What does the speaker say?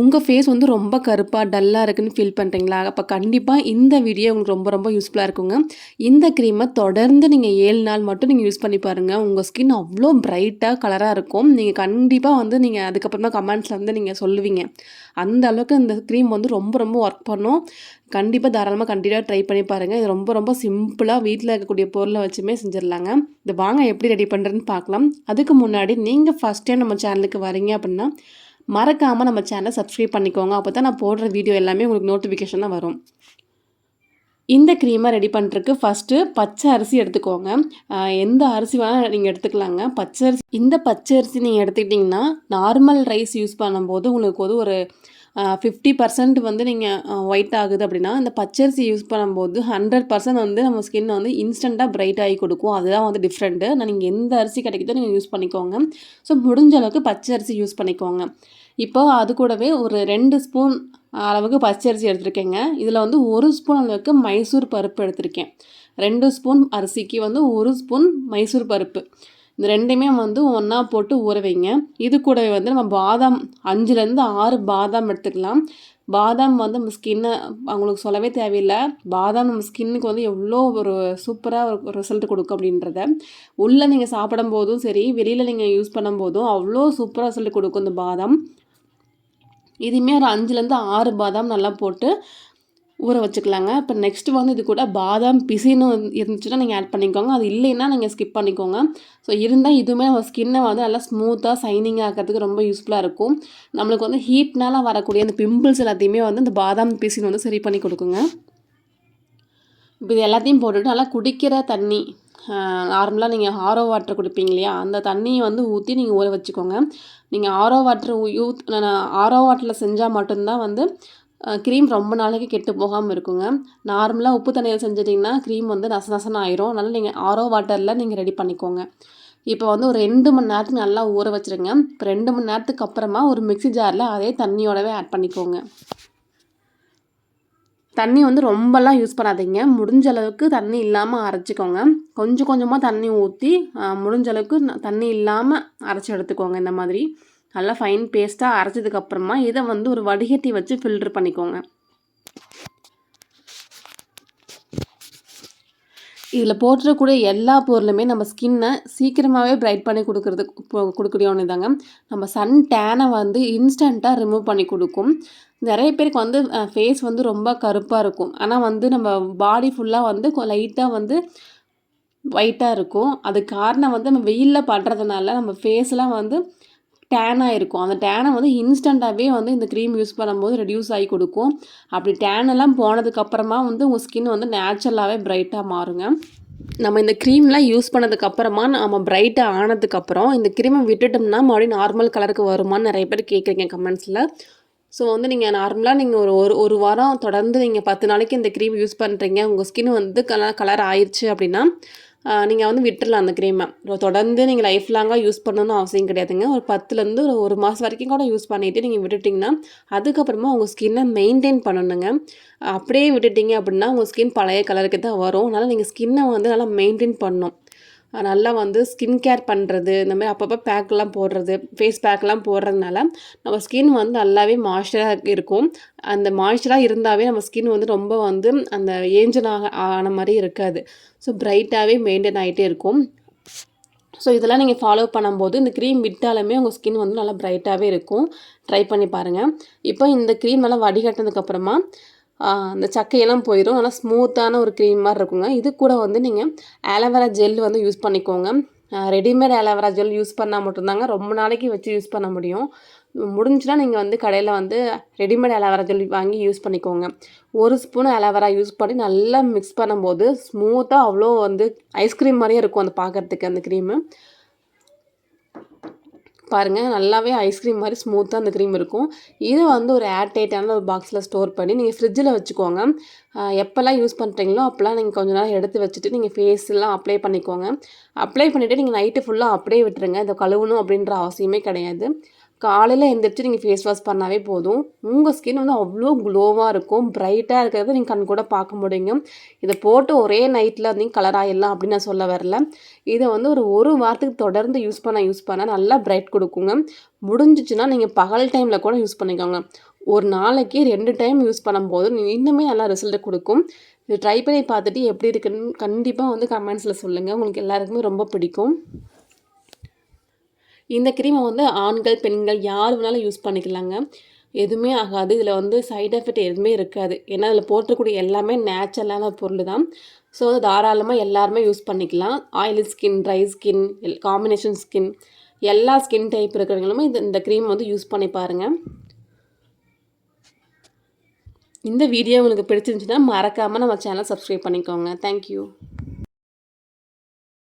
உங்கள் ஃபேஸ் வந்து ரொம்ப கருப்பாக டல்லாக இருக்குன்னு ஃபீல் பண்ணுறீங்களா அப்போ கண்டிப்பாக இந்த வீடியோ உங்களுக்கு ரொம்ப ரொம்ப யூஸ்ஃபுல்லாக இருக்குங்க. இந்த க்ரீமை தொடர்ந்து நீங்கள் ஏழு நாள் மட்டும் நீங்கள் யூஸ் பண்ணி பாருங்கள் உங்கள் ஸ்கின் அவ்வளோ பிரைட்டாக கலராக இருக்கும். நீங்கள் கண்டிப்பாக வந்து நீங்கள் அதுக்கப்புறமா கமெண்ட்ஸில் வந்து நீங்கள் சொல்லுவீங்க. அந்த அளவுக்கு இந்த க்ரீம் வந்து ரொம்ப ரொம்ப ஒர்க் பண்ணும். கண்டிப்பாக தாராளமாக கண்டிப்பாக ட்ரை பண்ணி பாருங்கள் இது ரொம்ப ரொம்ப சிம்பிளாக வீட்டில் இருக்கக்கூடிய பொருளை வச்சுமே செஞ்சிடலாங்க. இது வாங்க எப்படி ரெடி பண்ணுறதுன்னு பார்க்கலாம். அதுக்கு முன்னாடி நீங்கள் ஃபஸ்ட் டைம் நம்ம சேனலுக்கு வரீங்க அப்படின்னா மறக்காமல் நம்ம சேனலை சப்ஸ்கிரைப் பண்ணிக்கோங்க. அப்போ தான் நான் போடுற வீடியோ எல்லாமே உங்களுக்கு நோட்டிஃபிகேஷனாக வரும். இந்த க்ரீமை ரெடி பண்ணுறதுக்கு ஃபஸ்ட்டு பச்சை அரிசி எடுத்துக்கோங்க. எந்த அரிசி வேணால் நீங்கள் எடுத்துக்கலாங்க. பச்சை அரிசி இந்த பச்சை அரிசி நீங்கள் எடுத்துக்கிட்டிங்கன்னா நார்மல் ரைஸ் யூஸ் பண்ணும்போது உங்களுக்கு வந்து ஒரு ஃபிஃப்டி பர்சன்ட் வந்து நீங்கள் ஒயிட் ஆகுது அப்படின்னா அந்த பச்சரிசி யூஸ் பண்ணும்போது ஹண்ட்ரட் பர்சன்ட் வந்து நம்ம ஸ்கின் வந்து இன்ஸ்டண்ட்டாக பிரைட் ஆகி கொடுக்கும். அதுதான் வந்து டிஃப்ரெண்ட்டு நான் நீங்கள் எந்த அரிசி கிடைக்குதோ நீங்கள் யூஸ் பண்ணிக்கோங்க. ஸோ முடிஞ்ச அளவுக்கு பச்சை அரிசி யூஸ் பண்ணிக்கோங்க. இப்போ அது கூடவே ஒரு ரெண்டு ஸ்பூன் அளவுக்கு பச்சரிசி எடுத்திருக்கேங்க. இதில் வந்து ஒரு ஸ்பூன் அளவுக்கு மைசூர் பருப்பு எடுத்திருக்கேன். ரெண்டு ஸ்பூன் அரிசிக்கு வந்து ஒரு ஸ்பூன் மைசூர் பருப்பு. இந்த ரெண்டுமே வந்து ஒன்றா போட்டு ஊற வைங்க. இது கூடவே வந்து நம்ம பாதாம் அஞ்சுலேருந்து ஆறு பாதாம் எடுத்துக்கலாம். பாதாம் வந்து நம்ம ஸ்கின்னை அவங்களுக்கு சொல்லவே தேவையில்லை. பாதாம் நம்ம ஸ்கின்னுக்கு வந்து எவ்வளோ ஒரு சூப்பராக ஒரு ரிசல்ட் கொடுக்கும் அப்படின்றத. உள்ளே நீங்கள் சாப்பிடும் போதும் சரி வெளியில் நீங்கள் யூஸ் பண்ணும்போதும் அவ்வளோ சூப்பராக ரிசல்ட் கொடுக்கும் இந்த பாதாம். இதுவுமே ஒரு அஞ்சுலேருந்து ஆறு பாதாம் நல்லா போட்டு ஊற வச்சுக்கலாங்க. இப்போ நெக்ஸ்ட் வந்து இது கூட பாதாம் பிசின்னு இருந்துச்சுன்னா நீங்கள் ஆட் பண்ணிக்கோங்க. அது இல்லைன்னா நீங்கள் ஸ்கிப் பண்ணிக்கோங்க. ஸோ இருந்தால் இதுவுமே நம்ம ஸ்கின்னை வந்து நல்லா ஸ்மூத்தாக சைனிங் ஆக்கிறதுக்கு ரொம்ப யூஸ்ஃபுல்லாக இருக்கும். நம்மளுக்கு வந்து ஹீட்னால வரக்கூடிய அந்த பிம்பிள்ஸ் எல்லாத்தையுமே வந்து இந்த பாதாம் பிசின் வந்து சரி பண்ணி கொடுக்குங்க. இப்போ இது எல்லாத்தையும் போட்டுட்டு நல்லா குடிக்கிற தண்ணி நார்மலாக நீங்கள் ஆரோ வாட்டர் குடிப்பீங்க இல்லையா? அந்த தண்ணியை வந்து ஊற்றி நீங்கள் ஊற வச்சுக்கோங்க. நீங்கள் ஆரோ வாட்டர் யூத் ஆரோ வாட்டரில் செஞ்சால் மட்டும்தான் வந்து க்ரீம் ரொம்ப நாளைக்கு கெட்டு போகாமல் இருக்குங்க. நார்மலாக உப்பு தண்ணியில் செஞ்சிட்டிங்கன்னா க்ரீம் வந்து நச நசனம் ஆயிரும். அதனால் நீங்கள் ஆரோ வாட்டரில் நீங்கள் ரெடி பண்ணிக்கோங்க. இப்போ வந்து ஒரு ரெண்டு மணி நேரத்துக்கு நல்லா ஊற வச்சுருங்க. இப்போ ரெண்டு மணி நேரத்துக்கு அப்புறமா ஒரு மிக்ஸி ஜாரில் அதே தண்ணியோடவே ஆட் பண்ணிக்கோங்க. தண்ணி வந்து ரொம்பலாம் யூஸ் பண்ணாதீங்க. முடிஞ்ச அளவுக்கு தண்ணி இல்லாமல் அரைச்சிக்கோங்க. கொஞ்சம் கொஞ்சமாக தண்ணி ஊற்றி முடிஞ்ச அளவுக்கு தண்ணி இல்லாமல் அரைச்சி எடுத்துக்கோங்க இந்த மாதிரி. நல்லா ஃபைன் பேஸ்ட்டாக அரைச்சதுக்கப்புறமா இதை வந்து ஒரு வடிகட்டி வச்சு ஃபில்ட்ரு பண்ணிக்கோங்க. இதில் போட்டுருக்கூடிய எல்லா பொருளுமே நம்ம ஸ்கின்னை சீக்கிரமாகவே பிரைட் பண்ணி கொடுக்கறது இப்போ கொடுக்கக்கூடிய ஒன்று தாங்க நம்ம சன் டேனை வந்து இன்ஸ்டண்ட்டாக ரிமூவ் பண்ணி கொடுக்கும். நிறைய பேருக்கு வந்து ஃபேஸ் வந்து ரொம்ப கருப்பாக இருக்கும். ஆனால் வந்து நம்ம பாடி ஃபுல்லாக வந்து லைட்டாக வந்து ஒயிட்டாக இருக்கும். அது காரணம் வந்து நம்ம வெயிலில் படுறதுனால நம்ம ஃபேஸ்லாம் வந்து டேனாக இருக்கும் அந்த டேனை வந்து இன்ஸ்டண்ட்டாகவே வந்து இந்த க்ரீம் யூஸ் பண்ணும்போது ரெடியூஸ் ஆகி கொடுக்கும். அப்படி டேனெல்லாம் போனதுக்கப்புறமா வந்து உங்கள் ஸ்கின் வந்து நேச்சுரலாகவே பிரைட்டாக மாறுங்க. நம்ம இந்த க்ரீம்லாம் யூஸ் பண்ணதுக்கப்புறமா நம்ம பிரைட்டாக ஆனதுக்கப்புறம் இந்த க்ரீமை விட்டுட்டோம்னா மறுபடியும் நார்மல் கலருக்கு வருமான்னு நிறைய பேர் கேட்குறீங்க கமெண்ட்ஸில் ஸோ வந்து நீங்கள் நார்மலாக நீங்கள் ஒரு ஒரு ஒரு வாரம் தொடர்ந்து நீங்கள் பத்து நாளைக்கு இந்த க்ரீம் யூஸ் பண்ணுறீங்க உங்கள் ஸ்கின் வந்து கலர் கலர் ஆயிடுச்சு அப்படின்னா நீங்கள் வந்து விட்டுடலாம் அந்த க்ரீமை தொடர்ந்து நீங்கள் லைஃப் லாங்காக யூஸ் பண்ணணும்னு அவசியம் கிடையாதுங்க. ஒரு பத்துலேருந்து ஒரு ஒரு மாதம் வரைக்கும் கூட யூஸ் பண்ணிவிட்டு நீங்கள் விட்டுட்டிங்கன்னா அதுக்கப்புறமா உங்கள் ஸ்கின்னை மெயின்டைன் பண்ணணுங்க. அப்படியே விட்டுட்டிங்க அப்படின்னா உங்கள் ஸ்கின் பழைய கலருக்கு தான் வரும். அதனால் நீங்கள் ஸ்கின்னை வந்து நல்லா மெயின்டைன் பண்ணணும். நல்லா வந்து ஸ்கின் கேர் பண்ணுறது இந்த மாதிரி அப்பப்போ பேக்கெலாம் போடுறது ஃபேஸ் பேக்கெலாம் போடுறதுனால நம்ம ஸ்கின் வந்து நல்லாவே மாய்ஸ்சராக இருக்கும். அந்த மாய்ஸ்சராக இருந்தாவே நம்ம ஸ்கின் வந்து ரொம்ப வந்து அந்த ஏஞ்சல் ஆக ஆன மாதிரி இருக்காது. ஸோ பிரைட்டாகவே மெயின்டைன் ஆகிட்டே இருக்கும். ஸோ இதெல்லாம் நீங்கள் ஃபாலோ பண்ணும்போது இந்த க்ரீம் விட்டாலுமே உங்கள் ஸ்கின் வந்து நல்லா பிரைட்டாகவே இருக்கும். ட்ரை பண்ணி பாருங்கள் இப்போ இந்த க்ரீம் நல்லா வடிகட்டினதுக்கப்புறமா அந்த சக்கையெல்லாம் போயிடும் நல்லா ஸ்மூத்தான ஒரு க்ரீம் மாதிரி இருக்குங்க. இது கூட வந்து நீங்கள் ஆலோவேரா ஜெல் வந்து யூஸ் பண்ணிக்கோங்க. Readymade aloe vera gel use பண்ணால் மட்டும்தாங்க ரொம்ப நாளைக்கு வச்சு யூஸ் பண்ண முடியும். முடிஞ்சுன்னா நீங்கள் வந்து கடையில் வந்து ரெடிமேட் அலவரா ஜெல் வாங்கி யூஸ் பண்ணிக்கோங்க. ஒரு ஸ்பூன் அலவரா யூஸ் பண்ணி நல்லா மிக்ஸ் பண்ணும்போது ஸ்மூத்தாக அவ்வளோ வந்து ஐஸ்கிரீம் மாதிரியே இருக்கும் அந்த பார்க்குறதுக்கு அந்த க்ரீமு பாருங்கள் நல்லாவே ஐஸ்கிரீம் மாதிரி ஸ்மூத்தாக அந்த க்ரீம் இருக்கும். இதை வந்து ஒரு ஏர்டைட்டான ஒரு பாக்ஸில் ஸ்டோர் பண்ணி நீங்கள் ஃப்ரிட்ஜில் வச்சுக்கோங்க. எப்போல்லாம் யூஸ் பண்ணுறீங்களோ அப்போல்லாம் நீங்கள் கொஞ்ச நேரம் எடுத்து வச்சுட்டு நீங்கள் ஃபேஸ்லாம் அப்ளை பண்ணிக்கோங்க. அப்ளை பண்ணிவிட்டு நீங்கள் நைட்டு ஃபுல்லாக அப்படியே விட்டுருங்க. இதை கழுவணும் அப்படின்ற அவசியமே கிடையாது. காலையில் எழுந்திரிச்சு நீங்கள் ஃபேஸ் வாஷ் பண்ணாவே போதும். உங்கள் ஸ்கின் வந்து அவ்வளோ க்ளோவாக இருக்கும். ப்ரைட்டாக இருக்கிறத நீங்கள் கண் கூட பார்க்க முடியுங்க. இதை போட்டு ஒரே நைட்டில் வந்து கலர் ஆகிடலாம் அப்படின்னு நான் சொல்ல வரல. இதை வந்து ஒரு ஒரு வாரத்துக்கு தொடர்ந்து யூஸ் பண்ண யூஸ் பண்ண நல்லா பிரைட் கொடுக்குங்க. முடிஞ்சிச்சுன்னா நீங்கள் பகல் டைமில் கூட யூஸ் பண்ணிக்கோங்க. ஒரு நாளைக்கு ரெண்டு டைம் யூஸ் பண்ணும்போது இன்னுமே நல்லா ரிசல்ட் கொடுக்கும். இது ட்ரை பண்ணி பார்த்துட்டு எப்படி இருக்குன்னு கண்டிப்பாக வந்து கமெண்ட்ஸில் சொல்லுங்கள் உங்களுக்கு எல்லாருக்குமே ரொம்ப பிடிக்கும். இந்த க்ரீமை வந்து ஆண்கள் பெண்கள் யார் வேணாலும் யூஸ் பண்ணிக்கலாங்க. எதுவுமே ஆகாது. இதில் வந்து சைட் எஃபெக்ட் எதுவுமே இருக்காது. ஏன்னா அதில் போட்டக்கூடிய எல்லாமே நேச்சுரலான பொருள் தான் ஸோ தாராளமாக எல்லாருமே யூஸ் பண்ணிக்கலாம். ஆயிலி ஸ்கின் ட்ரை ஸ்கின் எல் காம்பினேஷன் ஸ்கின் எல்லா ஸ்கின் டைப் இருக்கிறவங்களுமே இந்த இந்த க்ரீம் வந்து யூஸ் பண்ணி பாருங்கள் இந்த வீடியோ உங்களுக்கு பிடிச்சிருந்துச்சுன்னா மறக்காமல் நம்ம சேனல் சப்ஸ்கிரைப் பண்ணிக்கோங்க. தேங்க்யூ